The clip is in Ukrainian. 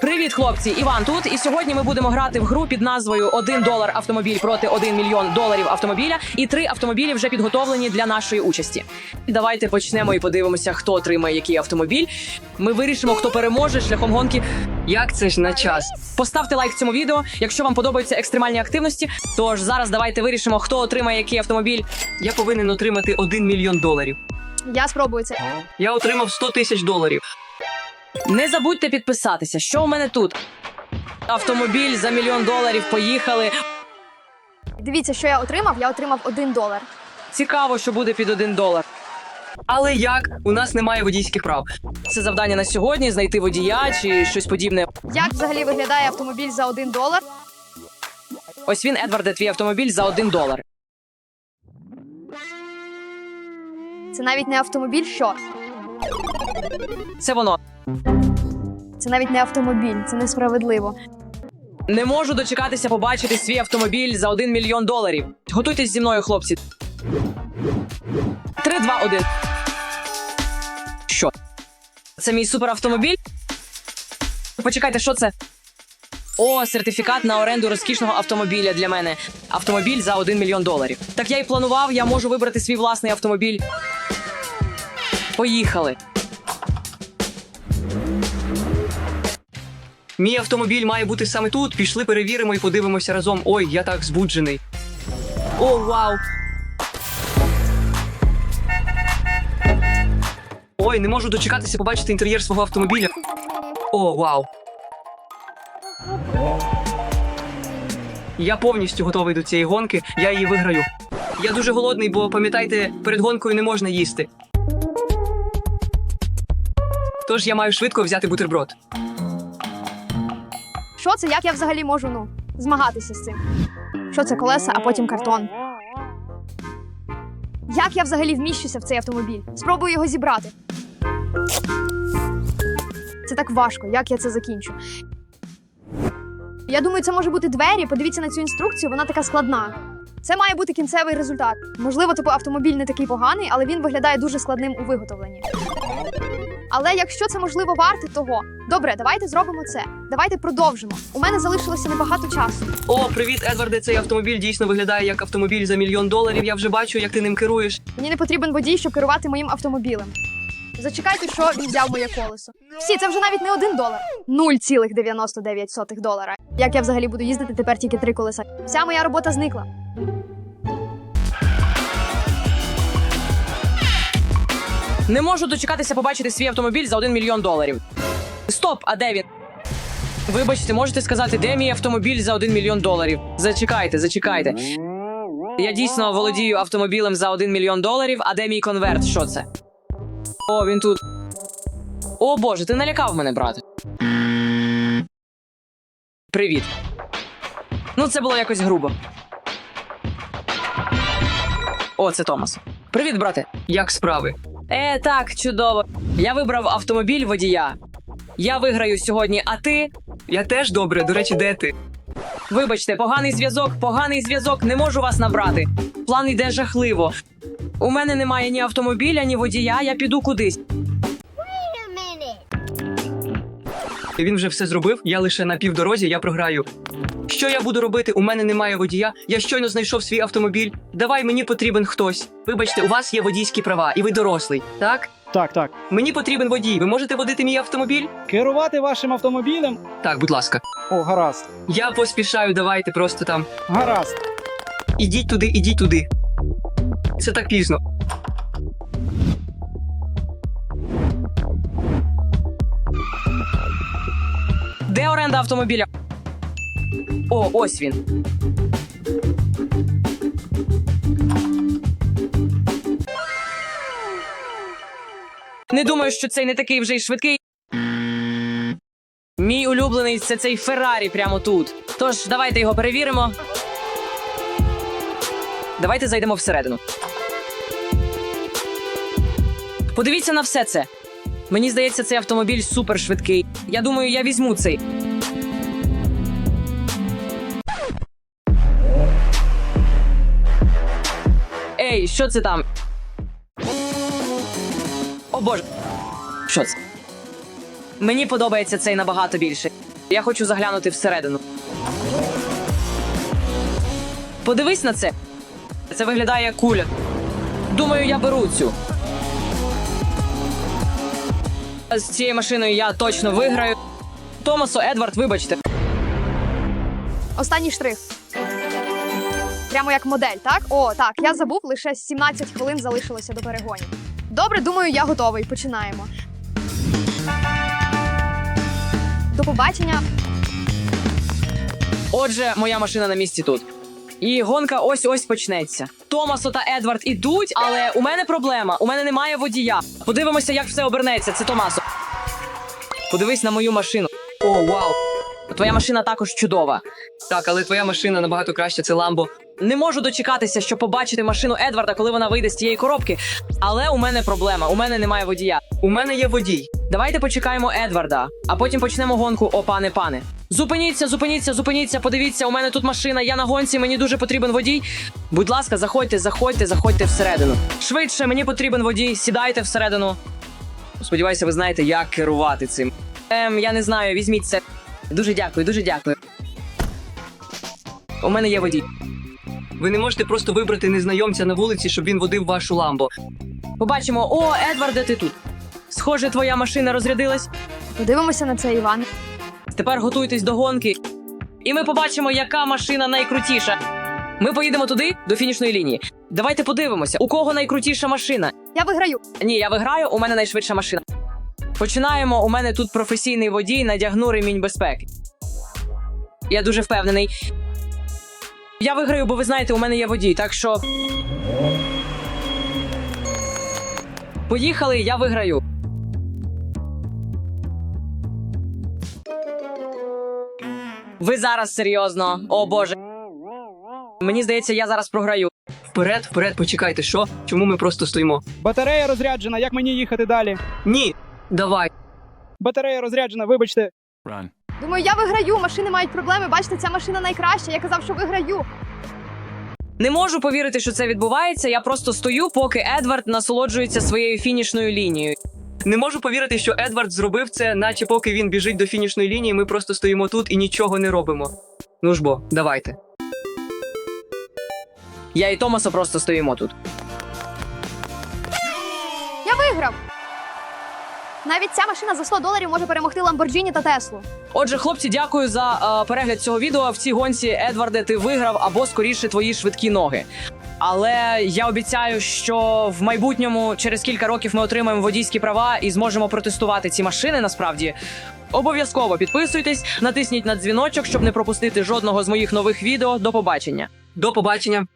Привіт, хлопці! Іван тут. І сьогодні ми будемо грати в гру під назвою «1 долар автомобіль проти 1 мільйон доларів автомобіля. І три автомобілі вже підготовлені для нашої участі. Давайте почнемо і подивимося, хто отримає який автомобіль. Ми вирішимо, хто переможе шляхом гонки. Як це ж на час? Поставте лайк цьому відео, якщо вам подобаються екстремальні активності. Тож зараз давайте вирішимо, хто отримає який автомобіль. Я повинен отримати 1 мільйон доларів. Я спробую це. Я отримав 100 тисяч доларів. Не забудьте підписатися. Що у мене тут? Автомобіль за мільйон доларів. Поїхали. Дивіться, що я отримав. Я отримав один долар. Цікаво, що буде під один долар. Але як? У нас немає водійських прав. Це завдання на сьогодні знайти водія чи щось подібне. Як взагалі виглядає автомобіль за один долар? Ось він, Едварде, твій автомобіль за один долар. Це навіть не автомобіль, що? Це воно. Це навіть не автомобіль, це несправедливо. Не можу дочекатися побачити свій автомобіль за один мільйон доларів. Готуйтесь зі мною, хлопці. Три, два, один. Що? Це мій суперавтомобіль? Почекайте, що це? О, сертифікат на оренду розкішного автомобіля для мене. Автомобіль за 1 мільйон доларів. Так я й планував, я можу вибрати свій власний автомобіль. Поїхали. Мій автомобіль має бути саме тут. Пішли, перевіримо і подивимося разом. Ой, я так збуджений. О, вау! Ой, не можу дочекатися побачити інтер'єр свого автомобіля. О, вау! Я повністю готовий до цієї гонки, я її виграю. Я дуже голодний, бо пам'ятайте, перед гонкою не можна їсти. Тож я маю швидко взяти бутерброд. Що це? Як я взагалі можу ну змагатися з цим? Що це колеса, а потім картон? Як я взагалі вміщуся в цей автомобіль? Спробую його зібрати. Це так важко, як я це закінчу. Я думаю, це може бути двері. Подивіться на цю інструкцію, вона така складна. Це має бути кінцевий результат. Можливо, типу автомобіль не такий поганий, але він виглядає дуже складним у виготовленні. Але якщо це можливо варте того, добре, давайте зробимо це. Давайте продовжимо. У мене залишилося небагато часу. О, привіт, Едварде. Цей автомобіль дійсно виглядає як автомобіль за мільйон доларів. Я вже бачу, як ти ним керуєш. Мені не потрібен водій, щоб керувати моїм автомобілем. Зачекайте, що він взяв моє колесо. Всі, це вже навіть не один долар. 0,99 долара. Як я взагалі буду їздити тепер тільки три колеса? Вся моя робота зникла. Не можу дочекатися побачити свій автомобіль за 1 мільйон доларів. Стоп, а де він? Вибачте, можете сказати, де мій автомобіль за 1 мільйон доларів? Зачекайте, зачекайте. Я дійсно володію автомобілем за 1 мільйон доларів, а де мій конверт? Що це? О, він тут. О боже, ти налякав мене, брате. Привіт. Ну, це було якось грубо. О, це Томас. Привіт, брате. Як справи? Е, так, чудово. Я вибрав автомобіль водія. Я виграю сьогодні, а ти? Я теж добре. До речі, де ти? Вибачте, поганий зв'язок, поганий зв'язок, не можу вас набрати. План йде жахливо. У мене немає ні автомобіля, ні водія, я піду кудись. Він вже все зробив. Я лише на півдорозі, я програю. Що я буду робити? У мене немає водія. Я щойно знайшов свій автомобіль. Давай, мені потрібен хтось. Вибачте, у вас є водійські права, і ви дорослий, так? Так, так. Мені потрібен водій. Ви можете водити мій автомобіль? Керувати вашим автомобілем? Так, будь ласка. О, гаразд. Я поспішаю, давайте просто там. Гаразд. Ідіть туди, ідіть туди. Це так пізно. Де оренда автомобіля? О, ось він. Не думаю, що цей не такий вже й швидкий. Мій улюблений це цей Феррарі прямо тут. Тож давайте його перевіримо. Давайте зайдемо всередину. Подивіться на все це. Мені здається, цей автомобіль супер швидкий. Я думаю, я візьму цей. Ей, що це там? О боже. Що це? Мені подобається цей набагато більше. Я хочу заглянути всередину. Подивись на це. Це виглядає як куля. Думаю, я беру цю. З цією машиною я точно виграю. Томасо, Едвард, вибачте. Останній штрих. Прямо як модель, так? О, так, я забув, лише 17 хвилин залишилося до перегонів. Добре, думаю, я готовий. Починаємо. До побачення. Отже, моя машина на місці тут. І гонка ось ось почнеться. Томасо та Едвард ідуть, але у мене проблема. У мене немає водія. Подивимося, як все обернеться. Це Томасо. Подивись на мою машину. О, вау! Твоя машина також чудова. Так, але твоя машина набагато краще, це Ламбо. Не можу дочекатися, щоб побачити машину Едварда, коли вона вийде з тієї коробки. Але у мене проблема. У мене немає водія. У мене є водій. Давайте почекаємо Едварда, а потім почнемо гонку. О, пане, пане. Зупиніться, зупиніться, зупиніться. Подивіться, у мене тут машина. Я на гонці. Мені дуже потрібен водій. Будь ласка, заходьте, заходьте, заходьте всередину. Швидше, мені потрібен водій. Сідайте всередину. Сподіваюся, ви знаєте, як керувати цим. Ем, я не знаю, візьміть це. Дуже дякую, дуже дякую. У мене є водій. Ви не можете просто вибрати незнайомця на вулиці, щоб він водив вашу Ламбо. Побачимо. О, Едварде, ти тут. Схоже, твоя машина розрядилась. Подивимося на це, Іван. Тепер готуйтесь до гонки. І ми побачимо, яка машина найкрутіша. Ми поїдемо туди, до фінішної лінії. Давайте подивимося, у кого найкрутіша машина. Я виграю. Ні, я виграю, у мене найшвидша машина. Починаємо. У мене тут професійний водій, надягну ремінь безпеки. Я дуже впевнений. Я виграю, бо ви знаєте, у мене є водій, так що. Поїхали, я виграю. Ви зараз серйозно? О боже. Мені здається, я зараз програю. Вперед, вперед, почекайте, що? Чому ми просто стоїмо? Батарея розряджена, як мені їхати далі? Ні, давай. Батарея розряджена, вибачте. Run. Думаю, я виграю. Машини мають проблеми. Бачите, ця машина найкраща. Я казав, що виграю. Не можу повірити, що це відбувається. Я просто стою, поки Едвард насолоджується своєю фінішною лінією. Не можу повірити, що Едвард зробив це, наче поки він біжить до фінішної лінії, ми просто стоїмо тут і нічого не робимо. Ну ж бо, давайте. Я і Томасо просто стоїмо тут. Я виграв. Навіть ця машина за 100 доларів може перемогти Ламборджіні та Теслу. Отже, хлопці, дякую за е, перегляд цього відео. В цій гонці Едварде, ти виграв або скоріше твої швидкі ноги. Але я обіцяю, що в майбутньому через кілька років ми отримаємо водійські права і зможемо протестувати ці машини. Насправді обов'язково підписуйтесь, натисніть на дзвіночок, щоб не пропустити жодного з моїх нових відео. До побачення. До побачення.